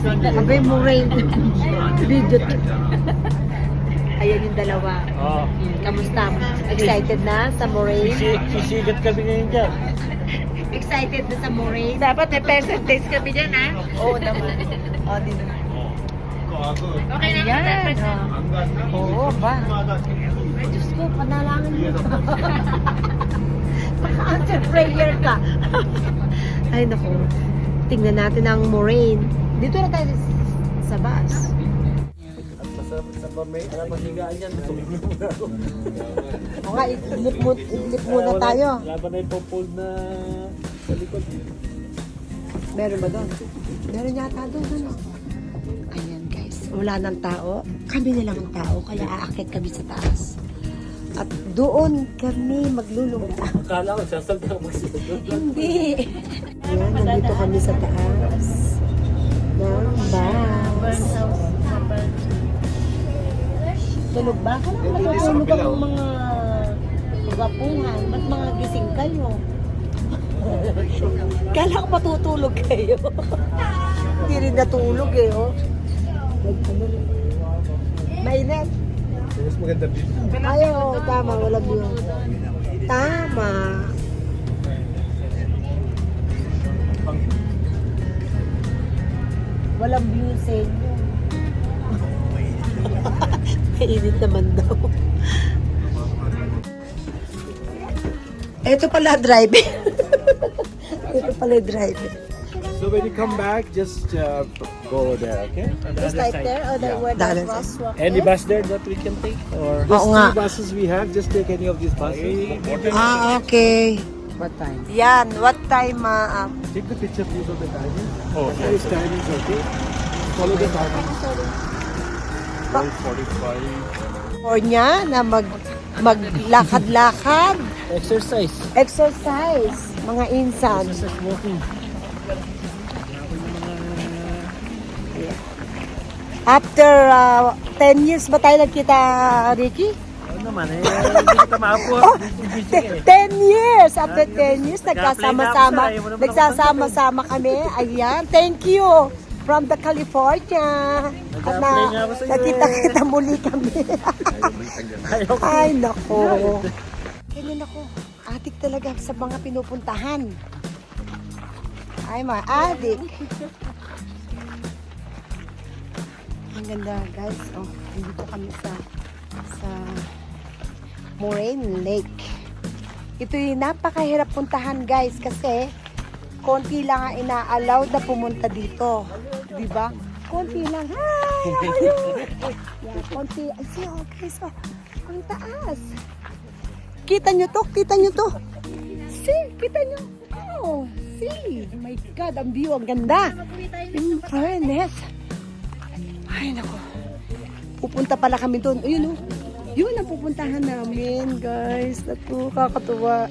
Abay mo rain. Video. Ayan yung dalawa. Oo. Kamusta? Excited na sa Moraine? Sisi- Sisigat kami ngayon dyan. Excited na sa Moraine? Dapat may percentage kami dyan, ha? Oo naman. Oo, din naman. Okay na percent. Oo ba? Ay, Diyos ko, panalangin mo. Naka-answer prayer ka. Ay, naku. Tingnan natin ang Moraine. Dito na tayo sa bus. At sa, sa pamay, alam mo, higaan yan. Tumigil muna ako. O nga, itlip, mo, muna tayo. Laban na yung popold na sa likod. Meron ba doon? Meron yata doon, ano? Ayan, guys. Wala nang tao. Kami na lang ang tao, kaya aakit kami sa taas. At doon kami maglulungga. Akala ko, sasalta ako magsisigod. Hindi. Ayan, nandito kami sa taas. Ng bus. Tulog ba? Kala ko natutulog ang mga kagapungan. Ba't mga gising kayo? Kala ko patutulog kayo. Hindi rin natulog eh, oh. Mainit. Mas maganda dito. Ayaw, tama, walang view. Tama. Walang view sa inyo. Mainit naman daw. Ito pala driving. Ito pala driving. So when you come back, just uh, go there, okay? Just like there, or the where That the is- crosswalk Any is? bus there that we can take? Or Oo nga. buses we have, just take any of these buses. Ah, okay. What time? Yan, what time, uh, um, Take the picture please of the timing. Oh, okay. This timing is okay. Follow the timing. 12.45. or niya na mag maglakad-lakad, Exercise. exercise, mga insan. Exercise walking. After uh, 10 years ba tayo nagkita, Ricky? Naman eh, hindi kita maapo. Busy eh. 10 years! After 10 years, nagkasama-sama, Nag-apply na ako sa- nagsasama-sama kami. Ayan, thank you! From the California. At na, nakita-kita muli kami. Ay, nako. Ganyan ako. Adik talaga sa mga pinupuntahan. Ay, mga adik. Ang ganda, guys. Oh, dito kami sa sa Moraine Lake. Ito yung napakahirap puntahan, guys, kasi konti lang ang ina-allow na pumunta dito. Di ba? Konti lang. Hi! How are you? Yeah, konti. Ay, see, guys, oh. Ang taas. Kita nyo to? Kita nyo to? See, kita nyo? Oh, see. My God, ang view, ang ganda. In fairness. Ay, nako. Pupunta pala kami doon. Ayun, oh. Yun ang pupuntahan namin, guys. Naku, kakatuwa.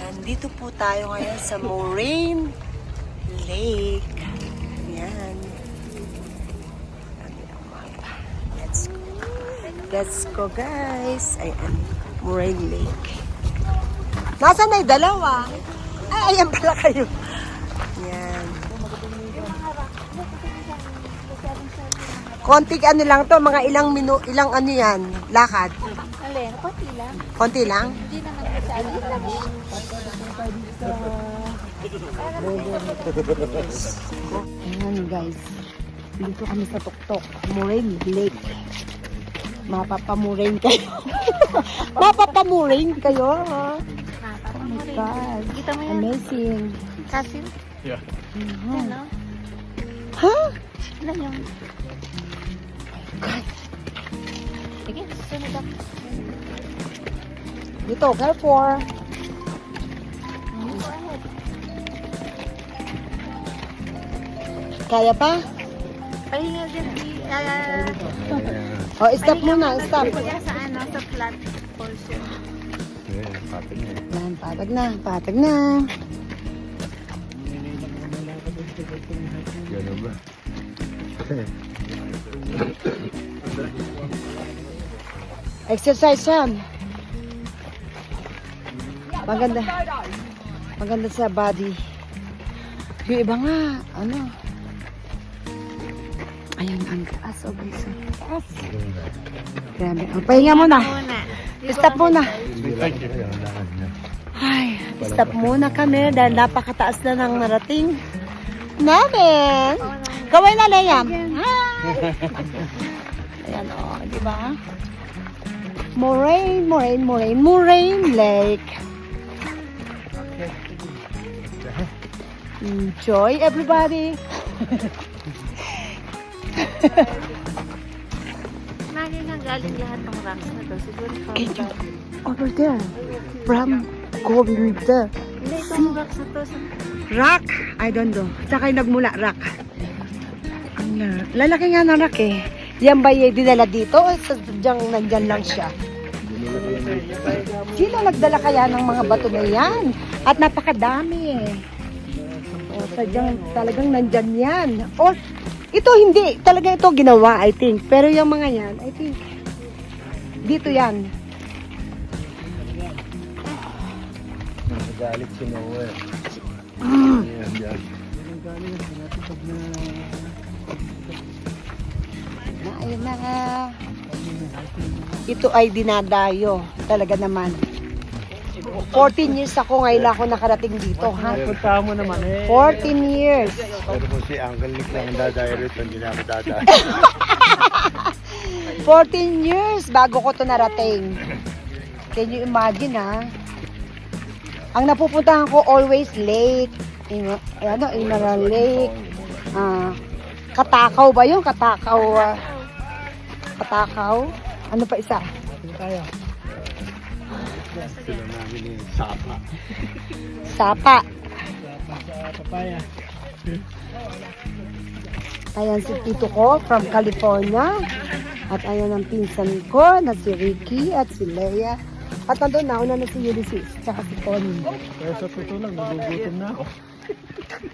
Nandito po tayo ngayon sa Moraine Lake. Yan. Let's go. Let's go, guys. Ayan. Moraine Lake. Nasaan na yung dalawa? Ay, ayan pala kayo. Konting ano lang to, mga ilang minu, ilang ano yan, lakad. Alin, konti lang. Konti lang. Hindi naman masyado. Ayan guys. Dito kami sa Tuktok, Moraine Lake. Mapapamurain kayo. Mapapamurain kayo, ha? Oh my God. Kita mo yan. Amazing. Kasim. Yeah. Mhm. Ano? Ha? Ilan yung... Sige, sunod ako. Dito. Go ahead. Kaya pa? Pahinga dyan. i- ah, O, stop pahinga muna, stop. dyan Sa ano, sa flat portion. Yan, patag na, patag na. Gano'n ba? Exercise yan. Maganda. Maganda sa body. Yung iba nga, ano, Ayan ang taas. Oh, guys. Taas. Grabe. Oh, pahinga muna. Stop muna. Ay, stop muna kami dahil napakataas na ng narating namin. Kaway na, Leia. Ayan, o, di ba? Moraine, Moraine, Moraine, Moraine Lake. Enjoy, everybody. Nani nang galing lahat ng rocks na to. Siguro from Can you, over there, from going there. Hindi, itong rocks na to. Rock? I don't know. Saka nagmula, rock. Uh, lalaki nga ng rock eh. Yan ba yung dinala dito? O sa diyang nandyan lang siya? Sino nagdala kaya ng mga bato na yan? At napakadami eh. O sadyang talagang nandyan yan. O ito hindi. Talaga ito ginawa I think. Pero yung mga yan, I think dito yan. Nagagalit si Noah. Mm. Yan, yan. na ayun na ito ay dinadayo. Talaga naman. 14 years ako ngayon ako nakarating dito ha? Punta mo naman eh. 14 years. Pero kung si Uncle Nick lang ang dadayo rito, hindi na ako dadayo. 14 years bago ko to narating. Can you imagine ha? Ang napupuntahan ko always lake in, ano, Inara Lake ah Katakaw ba yun? Katakaw ah, Katakaw ano pa isa? Sila namin yung sapa. Sapa Sa papaya. Ayan si tito ko from California. At ayan ang pinsan ko na si Ricky at si Leia. At nandun na, una na si Ulysses, tsaka si Connie. Pero sa totoo lang, nagugutom na ako.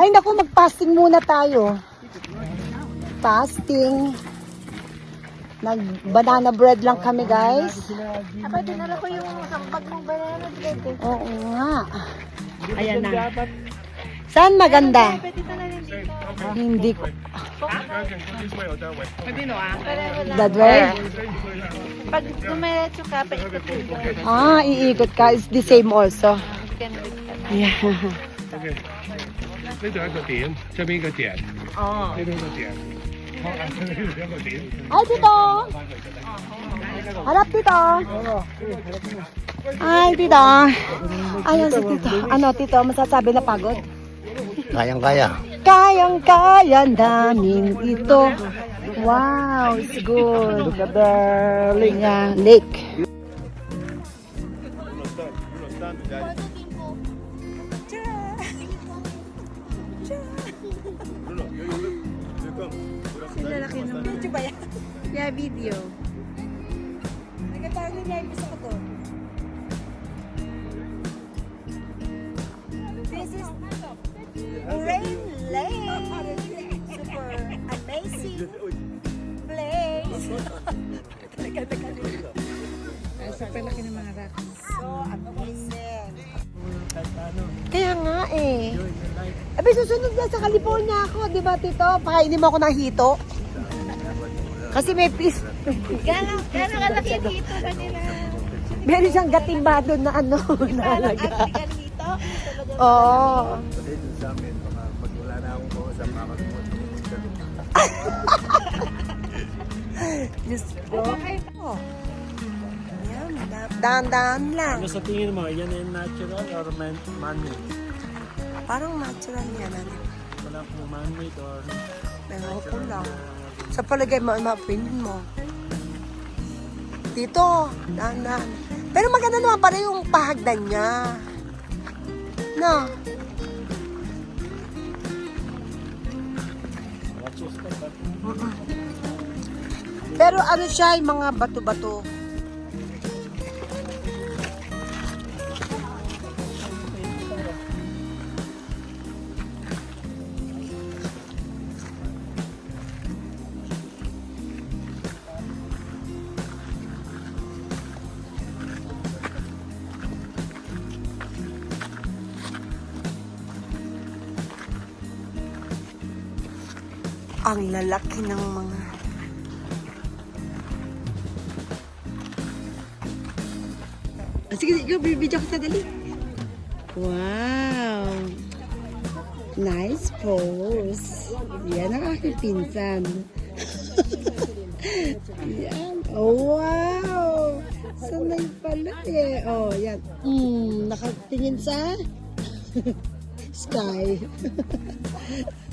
Ay naku, mag-fasting muna tayo. Fasting. Nag-banana bread lang kami, guys. Aba, dinala ko yung sampag mong banana bread. eh. Oo nga. Ayan na. Saan maganda? Hindi ko. Lang. That way? Pag dumiretso ka, paikot. Ah, iikot ka. It's the same also. Can we- Yeah. 呢度一个点，出边个点，哦。呢边个点，好啊，呢度一个点。 Ay, tito! Harap, tito! Ay, tito! Ayan si tito. Ano, tito, masasabi na pagod? Kayang-kaya. Kayang-kaya namin ito. Wow, it's good. Look at the lake. Yeah, lake. Yeah, video. This is Rain Lake. Super amazing place. Ay, super laki ng mga rocks. So amazing. Kaya nga eh. Abi, susunod na sa California ako, di ba, Tito? Pakainin mo ako ng hito. Kasi may piece. Gano'n, gano'n kalaki dito kanila. Meron siyang gatimbado na ano, nalaga. African dito. Oo. Sa amin, pag wala na akong kausap. Diyos ko. Oh. Yan, daan-daan lang. Ano sa tingin mo, yan ay natural or man- man-made? Parang natural yan. Ano? Wala pong man-made or Pero ko lang. Sa palagay mo, ano opinion mo? Dito, daan-daan. Pero maganda naman para yung pahagdan niya. No. Pero ano siya, yung mga bato-bato. Ang lalaki ng mga... Ah, Sige, ikaw, bibidyo ko sa dali. Wow! Nice pose. Yan ang aking pinsan. yan. Oh, wow! Sanay pala eh. Oh, yan. Mm, nakatingin sa sky.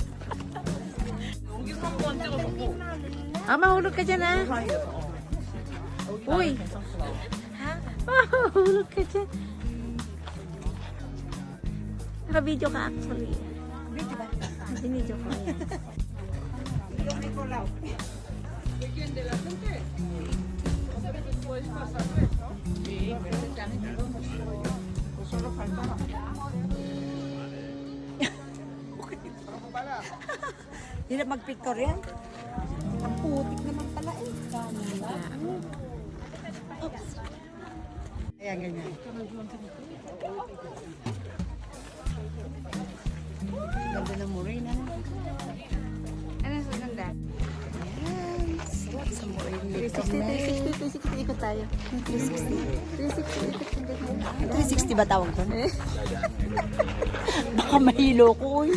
Ah, mahulog ka dyan ah. Uy. Ha? Mahulog ka dyan. Naka-video ka actually. Video ba? Video ko yan. Hindi na mag-picture yan. Ang putik naman pala eh. Oops. Ayan, ganyan. Ganda ng Morena. Ano sa ganda? Sarap sa Morena. 360, 360, 360 ikot tayo. 360. 360 ikot. 360 ba tawag doon? Baka mahilo ko.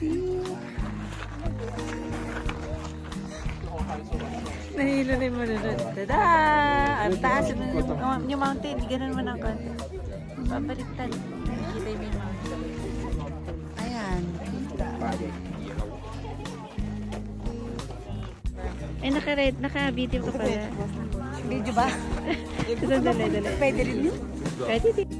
360. Nahilo na yung manunod. Tada! Ang taas yung, yung, yung mountain. Ganun mo ng konti. Babaliktad. Nakikita yung mountain. Ayan. Ay, naka-red. Naka-video ka pala. Video ba? Ito, dali, dali. Pwede rin yun. Pwede din.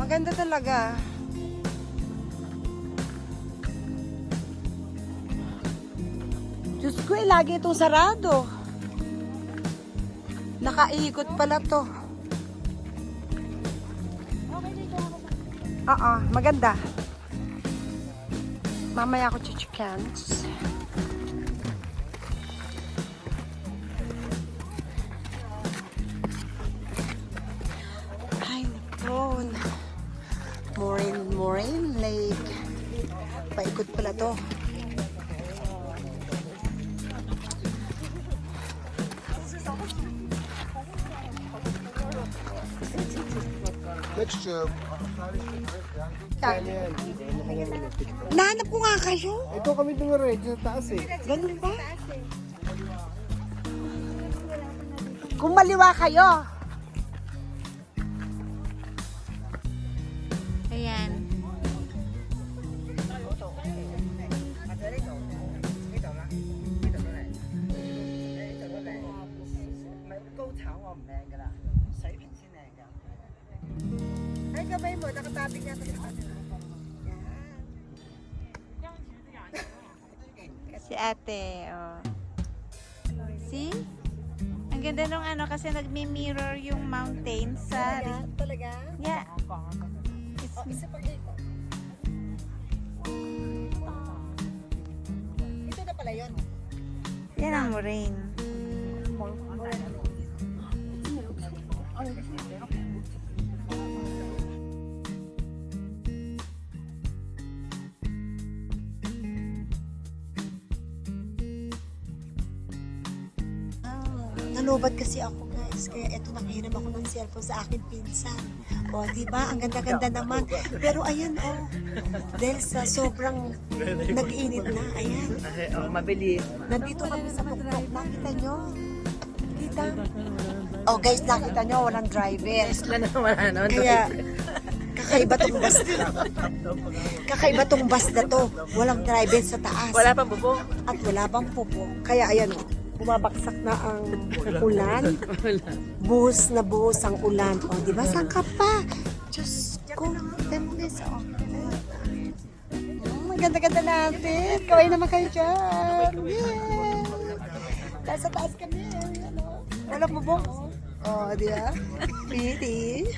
Maganda talaga. Diyos ko eh, lagi itong sarado. Nakaikot pala to. Oo, maganda. Mamaya ako chichikans. Lake. Paikot pala to. Texture. Nahanap ko nga kayo. Ito kami tumira sa taas eh. Ganun ba? Kung maliwa kayo. Gabay mo. Nakatabi niya ito. Si ate, oh. See? Ang Ang ganda nung ano kasi nagmi-mirror yung mountain sa Talaga? Yeah. Oh, isa pa dito. Ito na pala yun. Yan ang rain. Nalobat kasi ako guys, kaya eto nakahiram ako ng cellphone sa akin pinsan. O, di ba? Ang ganda-ganda naman. Pero ayan, oh. Dahil sa sobrang nag-init na, ayan. Oh, mabilis. Nandito kami sa tuktok. Nakita nyo? Kita? Oh guys, nakita nyo, walang driver. Wala na na. Kaya, kakaiba tong bus. kakaiba tong bus na to. Walang driver sa taas. Wala pang bubong. At wala bang pupo. Kaya ayan, oh, bumabaksak na ang ulan. Buhos na buhos ang ulan. O, di ba? Saan ka pa? Diyos ko. Temes, oh. Mm, Ang ganda-ganda natin. Kaway naman kayo dyan. Yeah. Dahil sa taas kami. Ano? Walang bubong. Oh, di ba? Pretty.